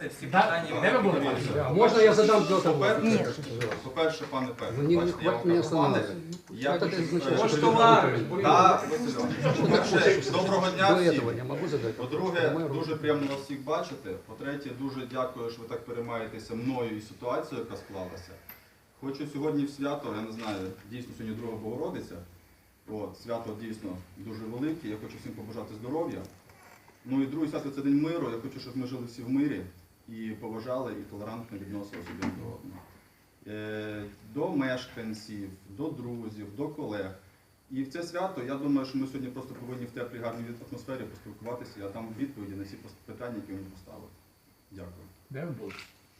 задасте всі Да, питання. де ви були, пане Дивіться, Сергій? Можно я задам по-перше, два вопроса? по-перше, По-перше, пане Петро, Ну, не, не бачите, я хватит вам меня кажу, пане, останавливать. я Это хочу ты, значит, сказати, что що- ты Да, Василь Іванович. По-перше, доброго До дня этого всім. я могу задать? По-друге, Прямой вопрос. дуже приємно вас всіх бачити. По-третє, дуже дякую, що ви так переймаєтеся мною і ситуацією, яка склалася. Хочу сьогодні в свято, я не знаю, дійсно сьогодні друга Богородиця. От, свято дійсно дуже велике. Я хочу всім побажати здоров'я. Ну і друге свято це День миру. Я хочу, щоб ми жили всі в мирі і поважали і толерантно відносилися один до одного. Е, До мешканців, до друзів, до колег. І в це свято я думаю, що ми сьогодні просто повинні в теплій гарній атмосфері поспілкуватися. Я дам відповіді на всі питання, які мені поставили. Дякую. Де ви були?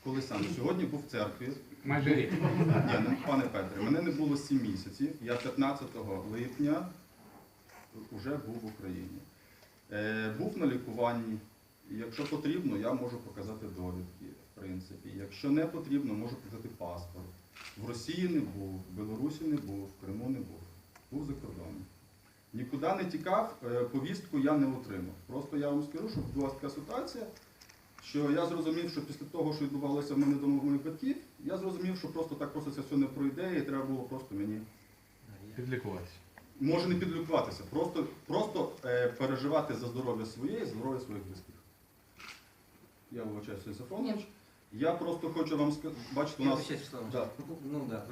Коли саме сьогодні був в церкві. Майже рік. Ні, пане Петре, мене не було 7 місяців. Я 15 липня вже був в Україні. Е, був на лікуванні. Якщо потрібно, я можу показати довідки, в принципі. Якщо не потрібно, можу показати паспорт. В Росії не був, в Білорусі не був, в Криму не був. Був за кордоном. Нікуди не тікав, е, повістку я не отримав. Просто я вам скажу, що була така ситуація, що я зрозумів, що після того, що відбувалося в мене вдома в моїх батьків, я зрозумів, що просто так просто це все не пройде, і треба було просто мені Підлікуватися. може не підлікуватися, просто, просто е, переживати за здоров'я своє і здоров'я своїх близьких. Я вибачаюся, Сафонович. Я просто хочу вам сказати, бачите, у Я нас. вибачаюсь, Вячеслав Да. Ну, да.